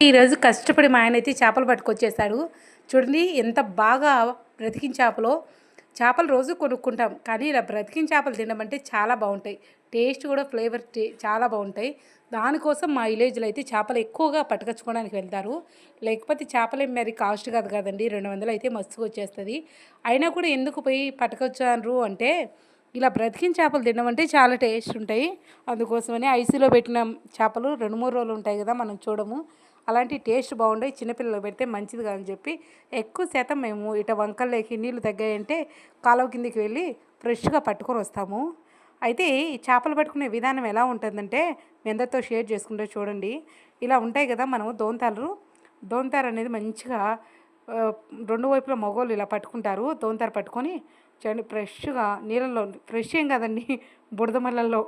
ఈరోజు కష్టపడి మా ఆయన అయితే చేపలు పట్టుకొచ్చేసాడు. చూడండి ఎంత బాగా బ్రతికిన చేపలో. చేపలు రోజు కొనుక్కుంటాం కానీ ఇలా బ్రతికిన చేపలు తినమంటే చాలా బాగుంటాయి. టేస్ట్ కూడా ఫ్లేవర్ టే చాలా బాగుంటాయి. దానికోసం మా విలేజ్లో అయితే చేపలు ఎక్కువగా పట్టుకొచ్చుకోవడానికి వెళ్తారు. లేకపోతే చేపలు మరి కాస్ట్ కాదు కదండి రెండు వందలు అయితే మస్తుగా వచ్చేస్తుంది. అయినా కూడా ఎందుకు పోయి పట్టుకొచ్చారు అంటే ఇలా బ్రతికిన చేపలు తినమంటే చాలా టేస్ట్ ఉంటాయి. అందుకోసమని ఐసీలో పెట్టిన చేపలు. రెండు మూడు రోజులు ఉంటాయి కదా మనం చూడము. అలాంటి టేస్ట్ బాగుంటాయి చిన్నపిల్లలు పెడితే మంచిది కాదని చెప్పి ఎక్కువ శాతం మేము ఇట వంకల్లోకి నీళ్ళు తగ్గాయంటే కాలువ కిందికి వెళ్ళి ఫ్రెష్గా పట్టుకొని వస్తాము. అయితే ఈ చేపలు పట్టుకునే విధానం ఎలా ఉంటుందంటే మీ అందరితో షేర్ చేసుకుంటే చూడండి. ఇలా ఉంటాయి కదా మనము దోంతాలు. దోంతారు అనేది మంచిగా రెండు వైపులా మగోళ్ళు ఇలా పట్టుకుంటారు. దోంతారు పట్టుకొని చూడండి ఫ్రెష్గా నీళ్ళల్లో ఫ్రెష్ ఏం కాదండి బురద మల్లల్లో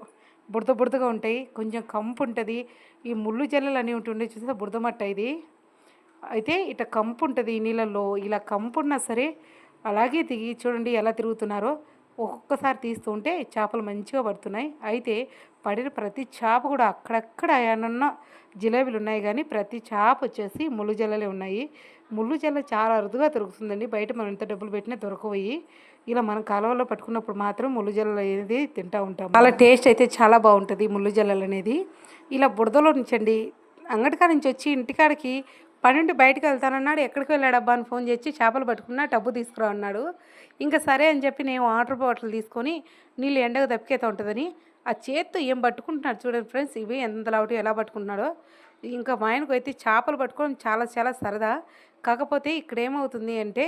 బురద బుడతగా ఉంటాయి. కొంచెం కంపు ఉంటుంది. ఈ ముళ్ళు జల్లలు అనేవి ఉంటుండే చూస్తే బురద మట్ట ఇది. అయితే ఇట కంపు ఉంటుంది ఈ నీళ్ళల్లో. ఇలా కంపు ఉన్నా సరే అలాగే దిగి చూడండి ఎలా తిరుగుతున్నారో. ఒక్కొక్కసారి తీస్తూ ఉంటే చేపలు మంచిగా పడుతున్నాయి. అయితే పడిన ప్రతి చేప కూడా అక్కడక్కడ ఏమన్నా జిలేబీలు ఉన్నాయి కానీ ప్రతి చేప వచ్చేసి ముళ్ళు జల్లలే ఉన్నాయి. ముళ్ళు జల్ల చాలా అరుదుగా దొరుకుతుందండి. బయట మనం ఎంత డబ్బులు పెట్టినా దొరకవయి ఇలా మనం కాలువలో పట్టుకున్నప్పుడు మాత్రం ముళ్ళు జల్లలు అనేది తింటూ ఉంటాం. చాలా టేస్ట్ అయితే చాలా బాగుంటుంది ముళ్ళు జల్లలు అనేది. ఇలా బురదలో నుంచండి అంగటికా నుంచి వచ్చి ఇంటికాడికి పన్నెండు బయటకు వెళ్తానన్నాడు. ఎక్కడికి వెళ్ళాడబ్బా అని ఫోన్ చేసి చేపలు పట్టుకున్నా డబ్బు తీసుకురా అన్నాడు. ఇంకా సరే అని చెప్పి నేను వాటర్ బాటిల్ తీసుకొని నీళ్ళు ఎండకు దప్పికేత ఉంటుందని ఆ చేత్తో ఏం పట్టుకుంటున్నాడు చూడండి ఫ్రెండ్స్. ఇవి ఎంత లావుటి ఎలా పట్టుకుంటున్నాడో. ఇంకా మా ఆయనకు అయితే చేపలు పట్టుకోవడం చాలా చాలా సరదా. కాకపోతే ఇక్కడ ఏమవుతుంది అంటే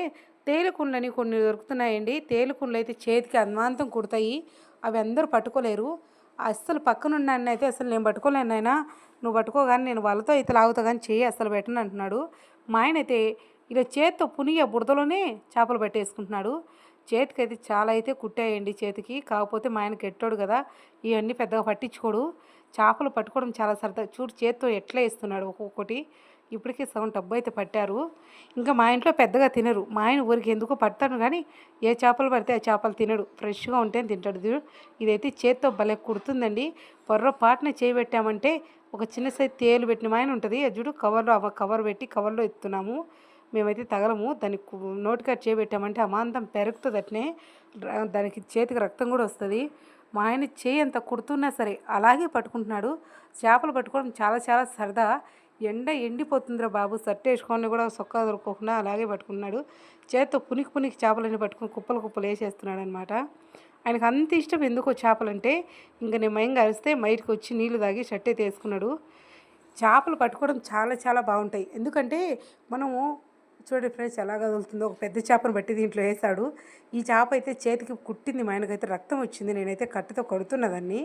తేలుకుండ్లని కొన్ని దొరుకుతున్నాయండి. తేలుకుండ్లు అయితే చేతికి అన్వాంతం కుడతాయి. అవి అందరూ పట్టుకోలేరు. అస్సలు పక్కనున్నాను అయితే అసలు నేను పట్టుకోలేను అయినా నువ్వు పట్టుకోగానే నేను వాళ్ళతో అయితే లాగుతా కానీ చేయి అసలు పెట్టను అంటున్నాడు. మా ఆయన అయితే ఇలా చేత్తో పునిగ బురదలోనే చేపలు పెట్టేసుకుంటున్నాడు. చేతికి అయితే చాలా అయితే కుట్టాయండి చేతికి. కాకపోతే మా ఆయన గెట్టోడు కదా ఇవన్నీ పెద్దగా పట్టించుకోడు. చేపలు పట్టుకోవడం చాలా సరదా. చూడు చేత్తో ఎట్లా వేస్తున్నాడు ఒక్కొక్కటి. ఇప్పటికే సగం డబ్బు అయితే పట్టారు. ఇంకా మా ఇంట్లో పెద్దగా తినరు. మా ఆయన ఊరికి ఎందుకో పడతాను కానీ ఏ చేపలు పడితే ఆ చేపలు తినడు. ఫ్రెష్గా ఉంటే తింటాడు ఇదైతే చేత్తో భలే కుడుతుందండి. పొర్రపాటున చేయబెట్టామంటే ఒక చిన్న సైజు తేలు పెట్టిన మా ఆయన ఉంటుంది. అది చూడు కవర్లో కవర్ పెట్టి కవర్లో ఎత్తున్నాము మేమైతే తగలము. దానికి కు- కట్ చేయబెట్టామంటే అమాంతం పెరుగుతుంది అట్నే. దానికి చేతికి రక్తం కూడా వస్తుంది. మా ఆయన చేయి అంత కుడుతున్నా సరే అలాగే పట్టుకుంటున్నాడు. చేపలు పట్టుకోవడం చాలా చాలా సరదా. ఎండ ఎండిపోతుందిరా బాబు. సట్టు వేసుకొని కూడా సొక్కా దొరకకుండా అలాగే పట్టుకున్నాడు. చేత్తో పునికి పునికి చేపలన్నీ పట్టుకుని కుప్పలు కుప్పలు వేసేస్తున్నాడు అనమాట ఆయనకు అంత ఇష్టం ఎందుకో చేపలంటే ఇంకా నేను మయంగా అరిస్తే మైటికి వచ్చి నీళ్ళు తాగి షర్ట్ అయితే వేసుకున్నాడు చేపలు పట్టుకోవడం చాలా చాలా బాగుంటాయి. ఎందుకంటే మనము చూడండి ఫ్రెండ్స్ ఎలా కదులుతుందో. ఒక పెద్ద చేపను బట్టి దీంట్లో వేస్తాడు ఈ చేప అయితే చేతికి కుట్టింది మా ఆయనకైతే రక్తం వచ్చింది. నేనైతే కట్టెతో కడుతున్నదాన్ని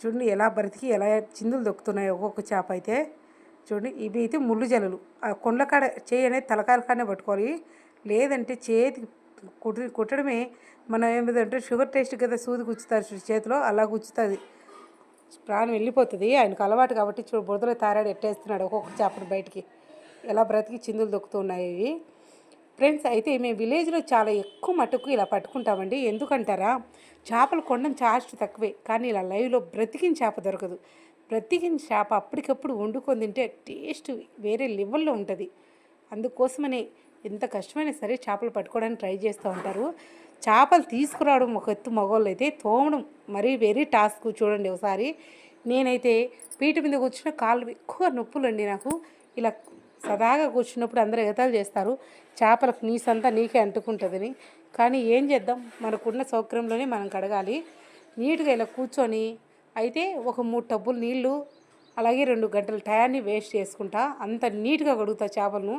చూడండి ఎలా బ్రతికి ఎలా చిందులు దొక్కుతున్నాయి ఒక్కొక్క చేప అయితే. చూడండి ఇవి అయితే ముళ్ళు జలలు ఆ కొండ్ల కాడ చేయి అనేది తలకాయల కాడనే పట్టుకోవాలి. లేదంటే చేతికి కుట్టి కుట్టడమే మనం ఏమిటంటే షుగర్ టేస్ట్ కదా సూది గుచ్చుతారు చేతిలో అలా గుచ్చుతుంది. ప్రాణం వెళ్ళిపోతుంది. ఆయనకు అలవాటు కాబట్టి చూడు బురదలో తారాడు ఎట్టేస్తున్నాడు ఒక్కొక్క చేపను బయటికి. ఎలా బ్రతికి చిందులు దొక్కుతున్నాయి ఇవి. ఫ్రెండ్స్ అయితే మేము విలేజ్లో చాలా ఎక్కువ మటుకు ఇలా పట్టుకుంటామండి. ఎందుకంటారా? చేపలు కొండం చాస్ట్ తక్కువే. కానీ ఇలా లైవ్లో బ్రతికిన చేప దొరకదు. బ్రతికిన చేప అప్పటికప్పుడు వండుకొని తింటే టేస్ట్ వేరే లెవెల్లో ఉంటుంది. అందుకోసమనే ఎంత కష్టమైనా సరే చేపలు పట్టుకోవడానికి ట్రై చేస్తూ ఉంటారు. చేపలు తీసుకురావడం ఒక ఎత్తు మగవాళ్ళు అయితే తోమడం మరీ వెరీ టాస్క్ చూడండి ఒకసారి. నేనైతే పీట మీద కూర్చున్న కాళ్ళు ఎక్కువ నొప్పులు అండి నాకు. ఇలా సదాగా కూర్చున్నప్పుడు అందరూ ఎగతాలు చేస్తారు. చేపలకు నీసంతా నీకే అంటుకుంటుందని. కానీ ఏం చేద్దాం? మనకున్న సౌకర్యంలోనే మనం కడగాలి. నీట్గా ఇలా కూర్చొని అయితే ఒక మూడు టబ్బులు నీళ్ళు అలాగే రెండు గంటల టయాన్ని వేస్ట్ చేసుకుంటా అంత నీట్గా కడుగుతా చేపలను.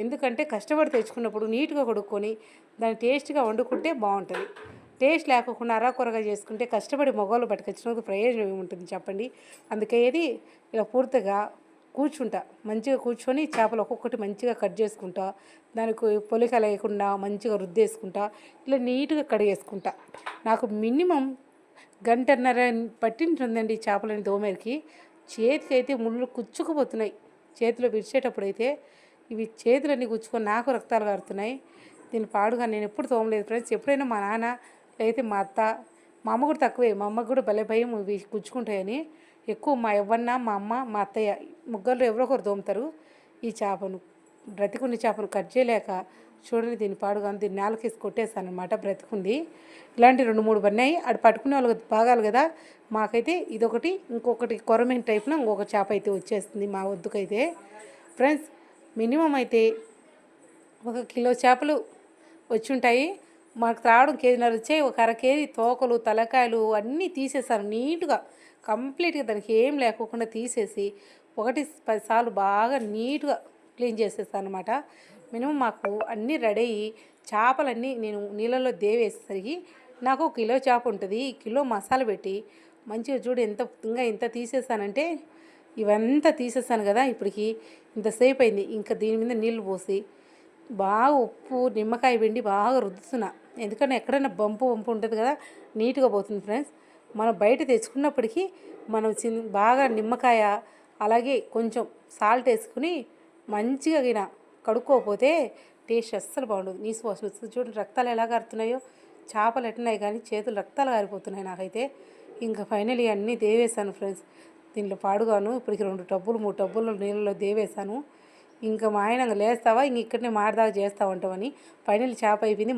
ఎందుకంటే కష్టపడి తెచ్చుకున్నప్పుడు నీట్గా కడుక్కొని దాన్ని టేస్ట్గా వండుకుంటే బాగుంటుంది టేస్ట్ లేకుండా అరాకొరగా చేసుకుంటే కష్టపడి మగవాళ్ళు పట్టుకొచ్చినందుకు ప్రయోజనం ఏముంటుంది చెప్పండి? అందుకే ఇది ఇలా పూర్తిగా కూర్చుంటా. మంచిగా కూర్చొని చేపలు ఒక్కొక్కటి మంచిగా కట్ చేసుకుంటా. దానికి పొలిక లేకుండా మంచిగా రుద్దేసుకుంటా. ఇలా నీట్గా కడిగేసుకుంటా. నాకు మినిమం గంటన్నర పట్టింటుందండి ఈ చేపలని దోమేరికి చేతికి అయితే ముళ్ళు కుచ్చుకుపోతున్నాయి. చేతిలో విడిచేటప్పుడు అయితే ఇవి చేతులన్నీ గుచ్చుకొని నాకు రక్తాలు కారుతున్నాయి. దీని పాడుగా నేను ఎప్పుడు తోమలేదు ఫ్రెండ్స్. ఎప్పుడైనా మా నాన్న లేకపోతే మా అత్త మా అమ్మ కూడా తక్కువే. మా అమ్మకు కూడా భలే భయం ఇవి గుచ్చుకుంటాయని. ఎక్కువ మా యవ్వన్న మా అమ్మ మా అత్తయ్య ముగ్గురు ఎవరో ఒకరు దోముతారు ఈ చేపను. బ్రతికున్న చేపను కట్ చేయలేక చూడండి దీన్ని పాడుగా దీన్ని నేలకేసి కొట్టేసాను అనమాట బ్రతికుంది. ఇలాంటి రెండు మూడు పన్నాయి అటు పట్టుకునే వాళ్ళకి బాగాలి కదా. మాకైతే ఇదొకటి ఇంకొకటి కొరమైన టైప్లో ఇంకొక చేప అయితే వచ్చేస్తుంది మా వద్దుకైతే. ఫ్రెండ్స్ మినిమం అయితే ఒక కిలో చేపలు వచ్చి ఉంటాయి మాకు త్రావడం కేజీన్నర వచ్చాయి. ఒక అర కేజీ తోకలు తలకాయలు అన్నీ తీసేసాను నీట్గా. కంప్లీట్గా దానికి ఏం లేకోకుండా తీసేసి ఒకటి పది సార్లు బాగా నీట్గా క్లీన్ చేసేస్తాను అనమాట మినిమం మాకు అన్నీ రెడీ అయ్యి చేపలన్నీ నేను నీళ్ళలో దేవేసేసరికి నాకు ఒక కిలో చేప ఉంటుంది. కిలో మసాలా పెట్టి మంచిగా చూడు ఎంత ఇంకా ఎంత తీసేసానంటే ఇవంతా తీసేసాను కదా ఇప్పటికి ఇంతసేపు అయింది. ఇంకా దీని మీద నీళ్ళు పోసి బాగా ఉప్పు నిమ్మకాయ పిండి బాగా రుద్దుతున్నా. ఎందుకంటే ఎక్కడైనా బంపు వంపు ఉంటుంది కదా నీట్గా పోతుంది ఫ్రెండ్స్. మనం బయట తెచ్చుకున్నప్పటికీ మనం చిన్న బాగా నిమ్మకాయ అలాగే కొంచెం సాల్ట్ వేసుకుని మంచిగా గిన కడుక్కోకపోతే టేస్ట్ అస్సలు బాగుండదు. నీసు వాసన వస్తుంది చూడండి రక్తాలు ఎలా కారుతున్నాయో చేపలు ఎట్టినాయి కానీ చేతులు రక్తాలు కారిపోతున్నాయి నాకైతే. ఇంకా ఫైనలీ అన్నీ దేవేశాను ఫ్రెండ్స్. దీంట్లో పాడుగాను ఇప్పటికి రెండు టబ్బులు మూడు టబ్బులు నీళ్ళలో దేవేశాను. ఇంకా మా ఆయన లేస్తావా? ఇంక ఇక్కడనే మాడదాకా చేస్తా ఉంటామని ఫైనల్ చేప అయిపోయింది